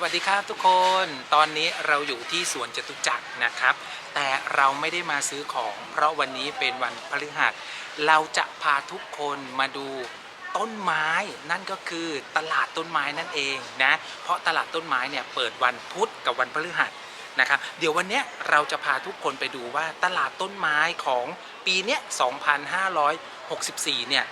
สวัสดีครับทุกคนตอนนี้เราอยู่ที่สวนจตุจักรนะครับ แต่เราไม่ได้มาซื้อของ เพราะวันนี้เป็นวันพฤหัส เราจะพาทุกคนมาดูต้นไม้นั่นก็คือตลาดต้นไม้นั่นเองนะเพราะตลาดต้นไม้เนี่ยเปิดวันพุธกับวันพฤหัสนะครับเดี๋ยววันนี้เราจะพาทุกคนไปดูว่าตลาดต้นไม้ของปีเนี้ย2564 เนี่ย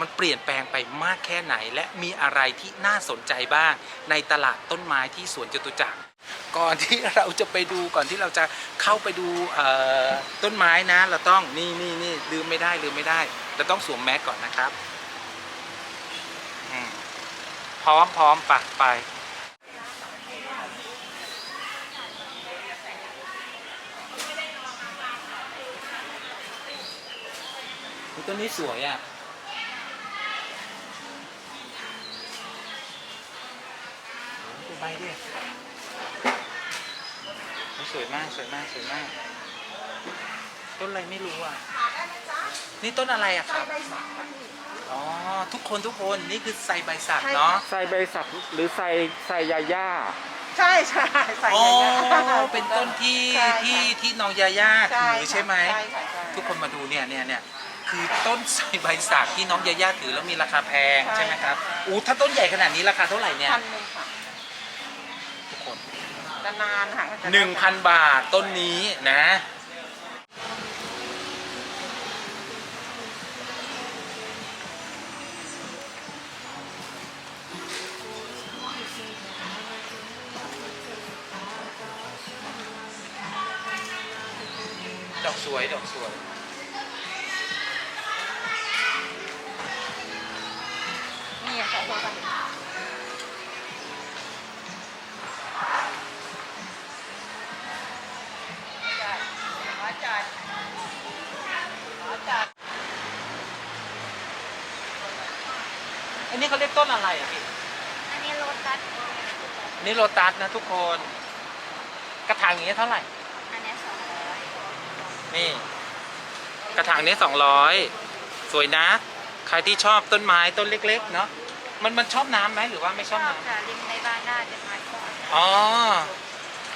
มันเปลี่ยนแปลงไปมากแค่ไหน และมีอะไรที่น่าสนใจบ้าง ในตลาดต้นไม้ที่สวนจตุจักรก่อนที่เราจะไปดูก่อนที่เราจะเข้าไปดูต้นไม้นะ เราต้องนี่นี่นี่ลืมไม่ได้ลืมไม่ได้ เราต้องสวมแมสก่อนนะครับพร้อมพร้อมปะไปต้นนี้สวยอะ ดูใบดิสวยมากสวยมากสวยมาก ต้นอะไรไม่รู้อะ นี่ต้นอะไรอะครับ อ๋อ ทุกคนทุกคนนี่คือไซใบสักเนาะใส่ใบสักหรือใส่ใส่ยาย่าใช่ใช่ใส่อ๋ออย่างเงี้ยเป็นต้นที่ใช่ค่ะที่ที่น้องยาย่าใช่ถือใช่ไหม ใช่ค่ะใช่ทุกคนมาดูเนี่ยเนี่ยเนี่ยคือต้นไทรใบสักที่น้องยาย่าถือแล้วมีราคาแพงใช่ไหมครับอู้ถ้าต้นใหญ่ขนาดนี้ราคาเท่าไหร่เนี่ย พันหนึ่งค่ะทุกคนจะ นานค่ะจะหนึ่งพันบาทต้นนี้นะ ดอกสวย ดอกสวย อันนี้เขาเรียกต้นอะไรอะพี่ อันนี้โลตัสนี่โลตัสนะทุกคน กระถางอย่างนี้เท่าไหร่ อันนี้สองร้อยนี่ กระถางนี้สองร้อยสวยนะ ใครที่ชอบต้นไม้ต้นเล็ก ๆ เนาะมันมันชอบน้ำไหมหรือว่าไม่ชชออบบน้ค่ะริมในบ้านได้เป็นไม้ฟอกำอ๋อ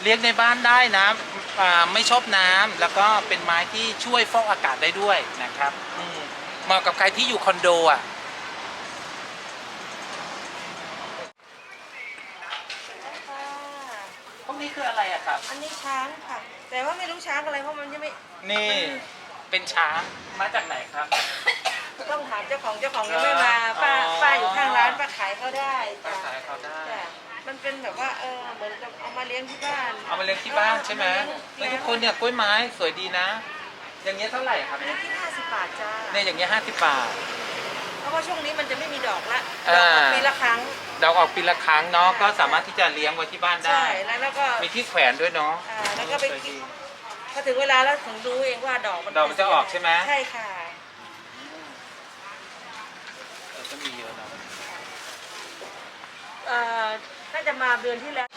เลี้ยงในบ้านได้นะอ่าไม่ชอบน้ำแล้วก็เป็นไม้ที่ช่วยฟอกอากาศได้ด้วยนะครับอืมเหมาะกับใครที่อยู่คอนโดอะ พวกนี้ คืออะไรอะครับ อันนี้ช้างค่ะ แต่ว่าไม่รู้ช้างอะไรเพราะมันยังไม่นี่เป็นช้างมาจากไหนครับ ต้องถามเจ้าของเจ้าของยังไม่มาป้าอ๋อป้าอยู่ข้างร้านป้าขายเขาได้ก็จ้ะขายเขาได้จ้ะมันเป็นแบบว่าเออเหมือนกับเอามาเลี้ยงที่บ้าน เอามาเลี้ยงที่บ้านใช่ไหมแล้วทุกคนเนี่ยกล้วยไม้สวยดีนะ อย่างเงี้ยเท่าไหร่ครับอันนี้ที่50บาทจ้าเนี่ยอย่างเงี้ยห้าสิบบาท เพราะว่าช่วงนี้มันจะไม่มีดอกละอ่าดอกออกปีละครั้ง ดอกออกปีละครั้งเนาะก็สามารถที่จะเลี้ยงไว้ที่บ้านได้ ใช่แล้วแล้วก็มีที่แขวนด้วยเนาะอ่าแล้วก็ไปสวยดีพอถึงเวลาแล้วถึงรู้เองว่าดอกมันดอกมันจะออกใช่ไหมใช่ค่ะ เออก็มีเยอะเนาะเอ่อน่าจะมาเดือนที่แล้ว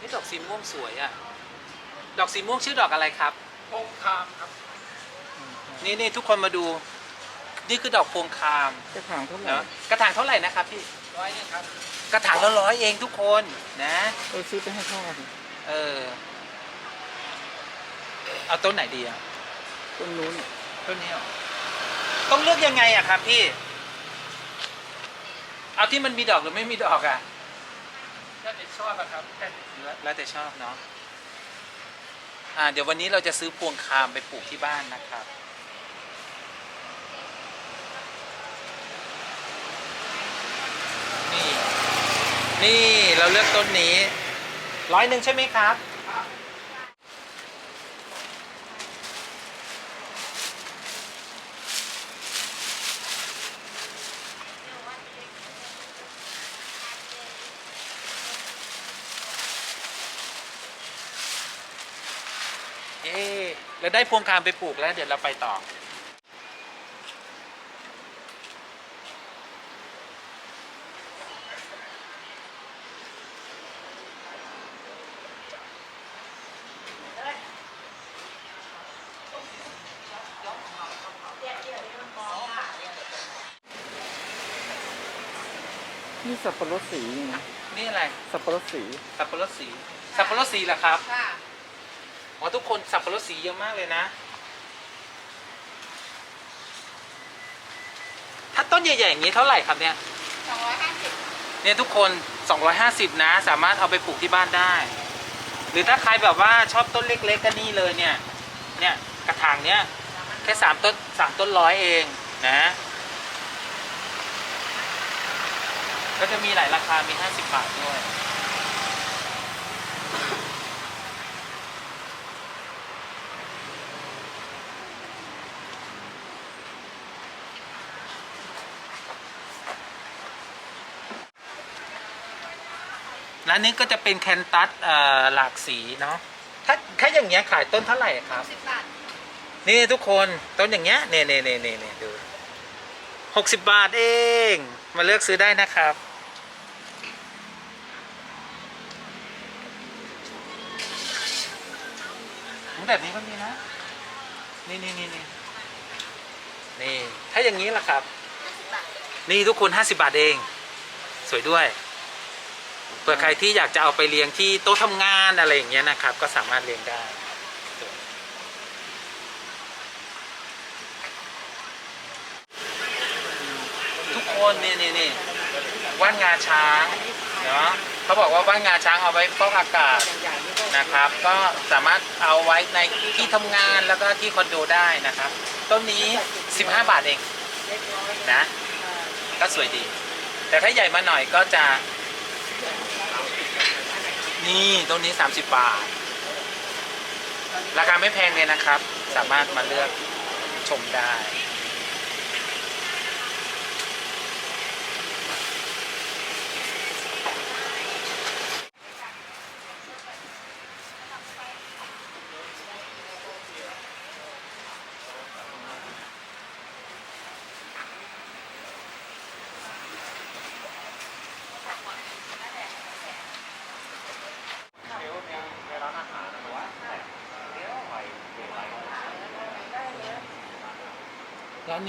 นี่ดอกสีม่วงสวยอะดอกสีม่วงชื่อดอกอะไรครับพงคามครับ นี่นี่ทุกคนมาดู นี่คือดอกพวงคามกระถางเท่าไหร่เนาะกระถางเท่าไหร่นะครับพี่ร้อยนึงครับกระถางละร้อยเองทุกคนนะเออซื้อไปให้พ่อสิเออเอาต้นไหนดีอะต้นนู้นต้นนี้เหรอต้องเลือกยังไงอะครับพี่ เอาที่มันมีดอกหรือไม่มีดอกอะถ้าเด็กชอบอะครับแล้วแล้วแต่ชอบเนาะอ่าเดี๋ยววันนี้เราจะซื้อพวงคามไปปลูกที่บ้านนะครับ นี่ นี่เราเลือกต้นนี้ร้อยหนึ่งใช่ไหมครับ เอ๊เราได้พวงคามไปปลูกแล้วเดี๋ยวเราไปต่อ นี่สับปะรดสีไงนี่อะไร สับปะรดสีสับปะรดสี สับปะรดสีเหรอครับ ค่ะอ๋อทุกคนสับปะรดสีเยอะมากเลยนะ ถ้าต้นใหญ่ๆอย่างนี้เท่าไหร่ครับเนี่ย สองร้อยห้าสิบเนี่ยทุกคน 250 นะ สามารถเอาไปปลูกที่บ้านได้ หรือถ้าใครแบบว่าชอบต้นเล็กๆก็นี่เลยเนี่ย เนี่ยกระถางเนี้ยแค่สามต้นสามต้นร้อยเองนะ ก็จะมีหลายราคา มี 50 บาทด้วย ร้านนี้ก็จะเป็นแคนตัสเอ่อหลากสีเนาะ ถ้าถ้าอย่างเงี้ยขายต้นเท่าไหร่ครับ สิบบาทนี่ทุกคนต้นอย่างเงี้ยเนี่ยเนี่ยเนี่ยเนี่ยเนี่ยดูหกสิบบาทเอง มาเลือกซื้อได้นะครับ แบบนี้ก็มีนะ นี่นี่นี่นี่นี่ ถ้าอย่างนี้ล่ะครับ นี่ทุกคนห้าสิบาทเอง สวยด้วย เผื่อใครที่อยากจะเอาไปเลี้ยงที่โต๊ะทำงานอะไรอย่างเงี้ยนะครับ ก็สามารถเลี้ยงได้ ทุกค นนี่นี่นี่ว่านงาช้างเนาะเขาบอกว่าว่านงาช้างเอาไว้ฟอกอากาศนะครับ ก็สามารถเอาไว้ในที่ทำงานแล้วก็ที่คอนโดได้นะครับ ต้นนี้ 15 บาทเองนะ ก็สวยดี แต่ถ้าใหญ่มาหน่อยก็จะ นี่ต้นนี้ 30 บาท ราคาไม่แพงเลยนะครับ สามารถมาเลือกชมได้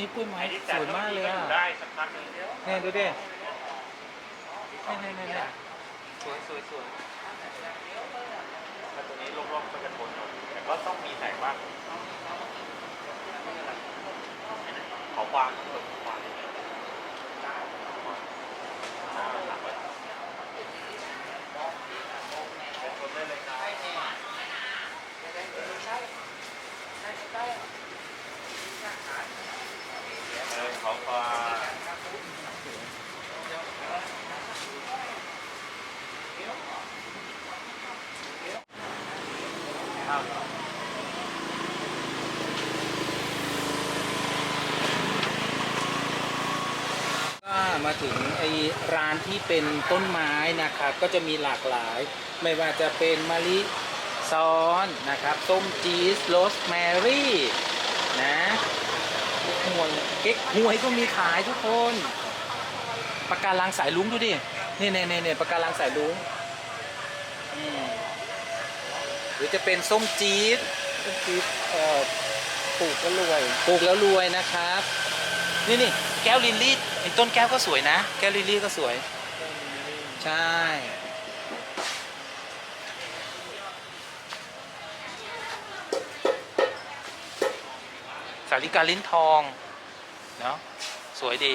นนี้กล้วยไม้สวยมากเลยอะได้สักพักหนึงเนี่ยดูดิเนี่ยเนี่ยเนี่ยเนี่ยสวยสวยสวยแต่ตัวนี้ร่มๆก็จะทนหน่อยแต่ก็ต้องมีแสงบ้างขอความขอความเอ อขอความก็มาถึงไอ้ร้านที่เป็นต้นไม้นะครับ ก็จะมีหลากหลาย ไม่ว่าจะเป็นมะลิซ้อนนะครับส้มจีสโรสแมรี่นะ หวยเก๊กหวยก็มีขายทุกคนปากการังสายลุงดูดินี่เนี่ยเนี่ยเนี่ยปากการังสายลุงอืมหรือจะเป็นส้มจี๊ดคือเอ่อปลูกก็รวยปลูกแล้วรวยนะครับ นี่นี่แก้วลิลลี่เห็นต้นแก้วก็สวยนะ แก้วลิลลี่ก็สวย ใช่สาลิกาลิ้นทอง เนาะสวยดี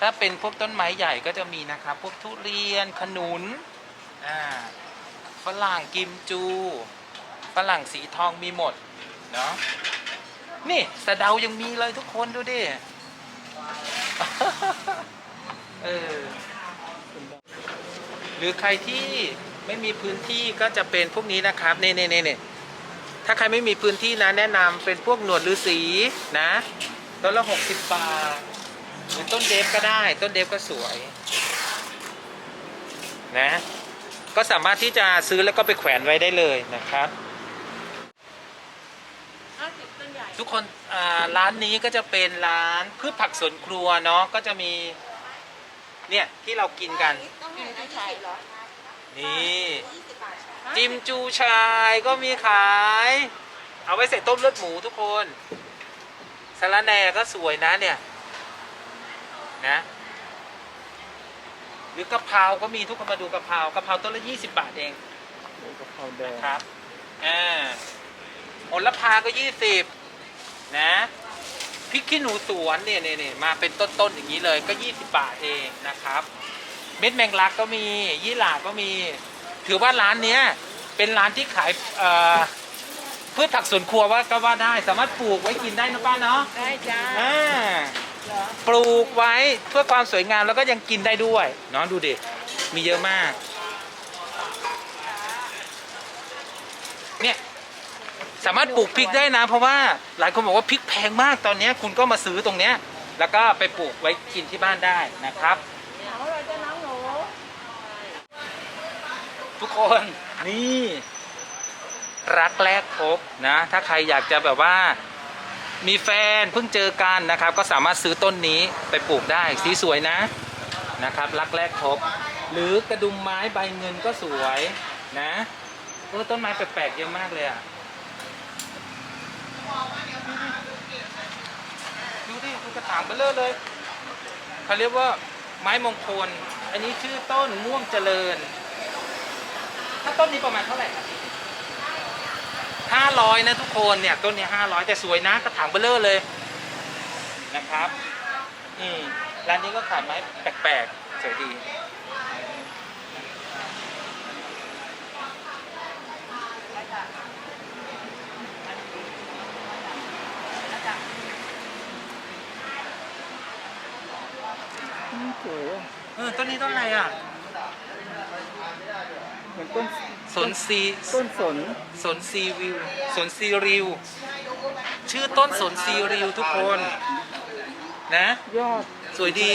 ถ้าเป็นพวกต้นไม้ใหญ่ก็จะมีนะครับ พวกทุเรียนขนุนอ่าฝรั่งกิมจูฝรั่งสีทองมีหมด เนาะนี่สะเดายังมีเลยทุกคนดูดิเออหรือใครที่ไม่มีพื้นที่ก็จะเป็นพวกนี้นะครับเน่เน่เน่เน่ ถ้าใครไม่มีพื้นที่นะแนะนำเป็นพวกหนวดฤาษีนะต้นละหกสิบบาทหรือต้นเดฟก็ได้ ต้นเดฟก็สวยนะก็สามารถที่จะซื้อแล้วก็ไปแขวนไว้ได้เลยนะครับห้าสิบต้นใหญ่ทุกคนอ่าร้านนี้ก็จะเป็นร้านพืชผักสวนครัวเนาะก็จะมีเนี่ยที่เรากินกันต้องเห็น ไม่ใช่เหรอนี่ยี่สิบบาทจิมจูชายก็มีขาย เอาไว้ใส่ต้มเลือดหมูทุกคนสาระแหน่ก็สวยนะเนี่ย นะ หรือกะเพราก็มีทุกคนมาดูกะเพรากะเพราต้นละ20บาทเองโอ้กะเพราแดงครับอ่าโหระพาก็20นะพริกขี้หนูสวนเนี่ยเนี่ยเนี่ยมาเป็นต้นๆอย่างนี้เลยก็20บาทเองนะครับ เม็ดแมงลักก็มียี่หร่าก็มี ถือว่าร้านเนี้ยเป็นร้านที่ขายเอ่อพืชผักสวนครัวว่าก็ว่าได้สามารถปลูกไว้กินได้นะป้าเนาะได้จ้าอ่าเหรอปลูกไว้เพื่อความสวยงามแล้วก็ยังกินได้ด้วยเนาะดูดิมีเยอะมาก เนี่ยสามารถปลูกพริกได้นะ เพราะว่าหลายคนบอกว่าพริกแพงมากตอนเนี้ยคุณก็มาซื้อตรงเนี้ย แล้วก็ไปปลูกไว้กินที่บ้านได้นะครับ เอาเลยจ้าน้องหนู ทุกคนนี่รักแรกพบนะ ถ้าใครอยากจะแบบว่ามีแฟนเพิ่งเจอกันนะครับ ก็สามารถซื้อต้นนี้ไปปลูกได้สีสวยนะนะครับ รักแรกพบ หรือกระดุมไม้ใบเงินก็สวยนะเออต้นไม้แปลกๆเยอะมากเลยอะดูดิดูกระถางเบลเลอเลยเขาเรียกว่าไม้มงคล อันนี้ชื่อต้นม่วงเจริญ ถ้าต้นนี้ประมาณเท่าไหร่ครับห้าร้อยนะทุกคนเนี่ยต้นนี้ห้าร้อยแต่สวยนะกระถางเบลเลอร์เลยนะครับ อืมร้านนี้ก็ขายไม้แปลกๆสวยดีอืมสวยอะเออต้นนี้ต้นอะไรอะ เหมือนต้นสนซีต้นสนสนซีวิวสนซีริว ชื่อต้นสนซีริวทุกคน นะ ยอดสวยดี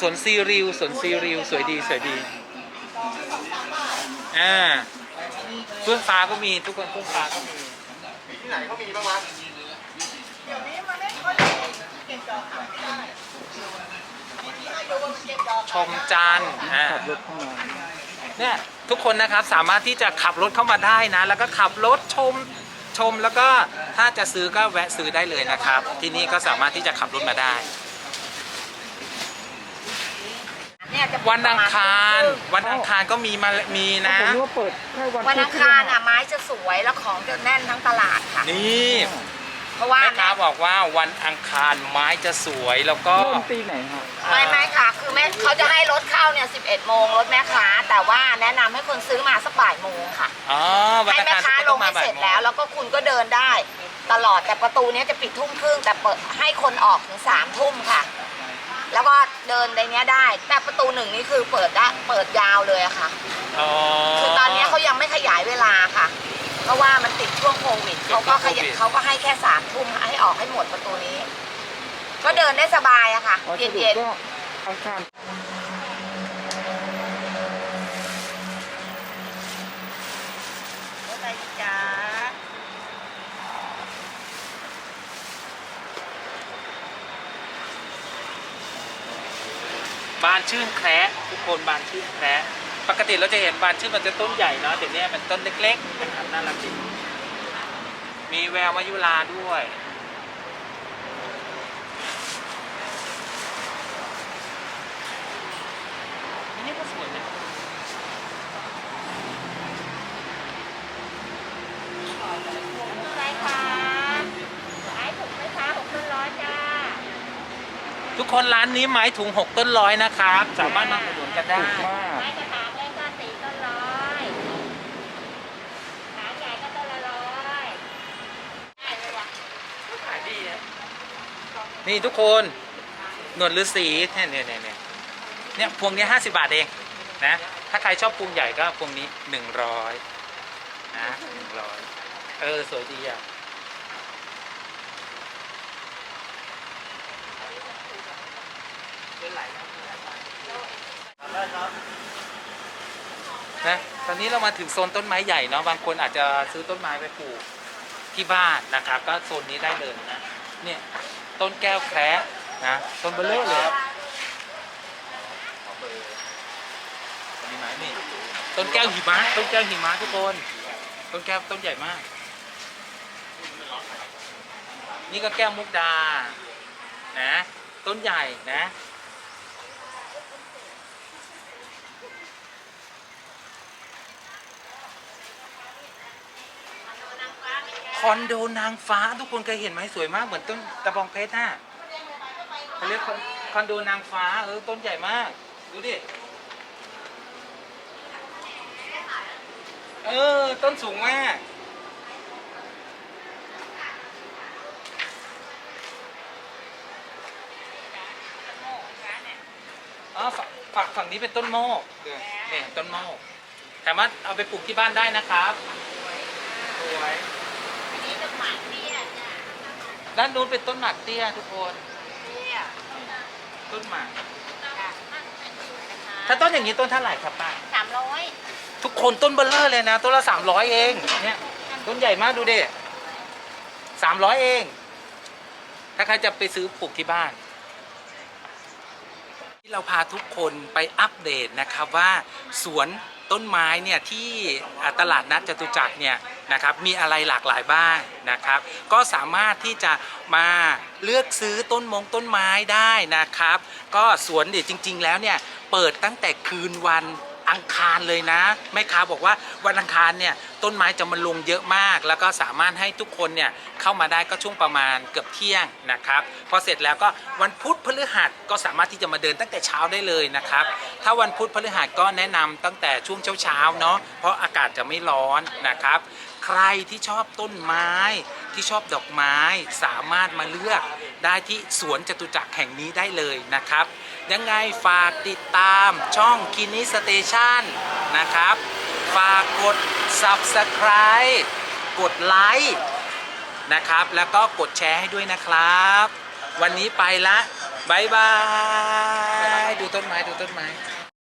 สนซีริวสนซีริว สวยดีสวยดี อ่าเฟื่องฟ้าก็มีทุกคนเฟื่องฟ้าก็มีเดี๋ยวนี้มันไม่ค่อยเก็บดอกขายไม่ได้ที่ให้ดูว่ามันเก็บดอกชมจันทร์อ่าขับรถเข้ามา เนี่ยทุกคนนะครับสามารถที่จะขับรถเข้ามาได้นะ แล้วก็ขับรถชมชมแล้วก็ถ้าจะซื้อก็แวะซื้อได้เลยนะครับ ที่นี่ก็สามารถที่จะขับรถมาได้ เนี่ยจะวันอังคาร วันอังคารก็มีมามีนะ ผมนึกว่าเปิดแค่วันวันอังคารอะไม้จะสวยแล้วของจะแน่นทั้งตลาดค่ะ นี่เพราะว่าแม่ค้าบอกว่าวันอังคารไม้จะสวยแล้วก็ เริ่มตีไหนฮะ ไม่ไม่ค่ะคือแม่ เขาจะให้รถเข้าเนี่ย 11 โมงรถแม่ค้า แต่ว่าแนะนำให้คนซื้อมาสักบ่ายโมงค่ะ อ๋อวันให้อังแม่คารค้าก็ลต้องงให้มาบ่าเสยร็จโมแล้วงแล้วก็คุณก็เดินได้ ตลอดแต่ประตูเนี้ยจะปิดทุ่มครึ่งแต่เปิดให้คนออกถึงสามทุ่มค่ะ แล้วก็เดินในเนี้ยได้ แต่ประตูหนึ่งนี่คือเปิดได้เปิดยาวเลยอะค่ะ อ๋อ คือตอนเนี้ยเขายังไม่ขยายเวลาค่ะ เพราะว่ามันติดช่วงโควิดเขาก็ขยายเขาก็ให้แค่สามทุ่มให้ออกให้หมดประตูนี้ ก็เดินได้สบายอะค่ะอ๋อสเย็นรุปเย็นก็อังคารอะไรานชื่นแคระทุกคนบานชื่นแคระปกติเราจะเห็นบานชื่นมันจะต้นใหญ่เนาะเดี๋ยวนี้เป็นต้นเล็กๆนะครับน่ารักดีมีแววมายุราด้วย อันนี้ก็สวยนะ อะไรคะขายถูกไหมคะหกต้นร้อยจ้า ทุก คนร้านนี้ไม้ถุง 6 ต้นร้อยนะครับสามารถมาอุดหนุนกันได้ ถูกมาก ไม้กระถางเล็กก็สี่ต้นร้อยขางใหญ่ก็ต้นละร้อยได้เลยวะขายดีอะนี่ทุกคนหนวดฤาษีเนี่ยเนี่ยเนี่ยเนี่ยเนี่ยพวงนี้ห้าสิบาทเองนะ ถ้าใครชอบพวงใหญ่ก็พวงนี้หนึ่งร้อยนะหนึ่งร้อยเออ สวยดีอะ นะตอนนี้เรามาถึงโซนต้นไม้ใหญ่เนาะบางคนอาจจะซื้อต้นไม้ไปปลูกที่บ้านนะครับ ก็โซนนี้ได้เลยนะเนี่ยต้นแก้วแคระนะต้นเบลเลอร์เลยมีไหมนี่ต้นแก้วหิมะต้นแก้วหิมะทุกคนต้นแก้วต้นใหญ่มาก นี่ก็แก้วมุกดานะต้นใหญ่นะ คอนโดนางฟ้าทุกคนเคยเห็นไหมสวยมากเหมือนต้นตะบองเพชรน่ะเขาเรียกคอนคอนโดนางฟ้าเออต้นใหญ่มาก ดูดิเออ ต้นสูงมากอ๋อฝั่งฝั่งฝั่งนี้เป็นต้นโมกเนี่ยต้นโมกสามารถเอาไปปลูกที่บ้านได้นะครับสวย อันนี้ต้นหมากเตี้ยจ้ะด้านนู้นเป็นต้นหมากเตี้ยทุกคน เตี้ยต้นหมาก จ้ะถ้าต้นอย่างนี้ต้นเท่าไหร่ครับป้า สามร้อยทุกคนต้นเบลเลอร์เลยนะ ต้นละสามร้อยเอง เนี่ย ต้นใหญ่มากดูดิสามร้อยเอง ถ้าใครจะไปซื้อปลูกที่บ้าน ที่เราพาทุกคนไปอัปเดตนะครับว่าสวน ต้นไม้เนี่ยที่ตลาดนัดจตุจักรเนี่ยนะครับมีอะไรหลากหลายบ้างนะครับ ก็สามารถที่จะมาเลือกซื้อต้นมงต้นไม้ได้นะครับ ก็สวนเนี่ยจริง ๆ แล้วเนี่ยเปิดตั้งแต่คืนวัน อังคารเลยนะแม่ค้าบอกว่าวันอังคารเนี่ยต้นไม้จะมาลงเยอะมาก แล้วก็สามารถให้ทุกคนเนี่ยเข้ามาได้ก็ช่วงประมาณเกือบเที่ยงนะครับพอเสร็จแล้วก็วันพุธพฤหัสก็สามารถที่จะมาเดินตั้งแต่เช้าได้เลยนะครับถ้าวันพุธพฤหัสก็แนะนำตั้งแต่ช่วงเช้าๆเนาะเพราะอากาศจะไม่ร้อนนะครับ ใครที่ชอบต้นไม้ที่ชอบดอกไม้สามารถมาเลือกได้ที่สวนจตุจักรแห่งนี้ได้เลยนะครับ ยังไงฝากติดตามช่องคินิสเตชันนะครับ ฝากกด Subscribe กดไลค์นะครับ แล้วก็กดแชร์ให้ด้วยนะครับ วันนี้ไปละบายบาย ดูต้นไม้ ดูต้นไม้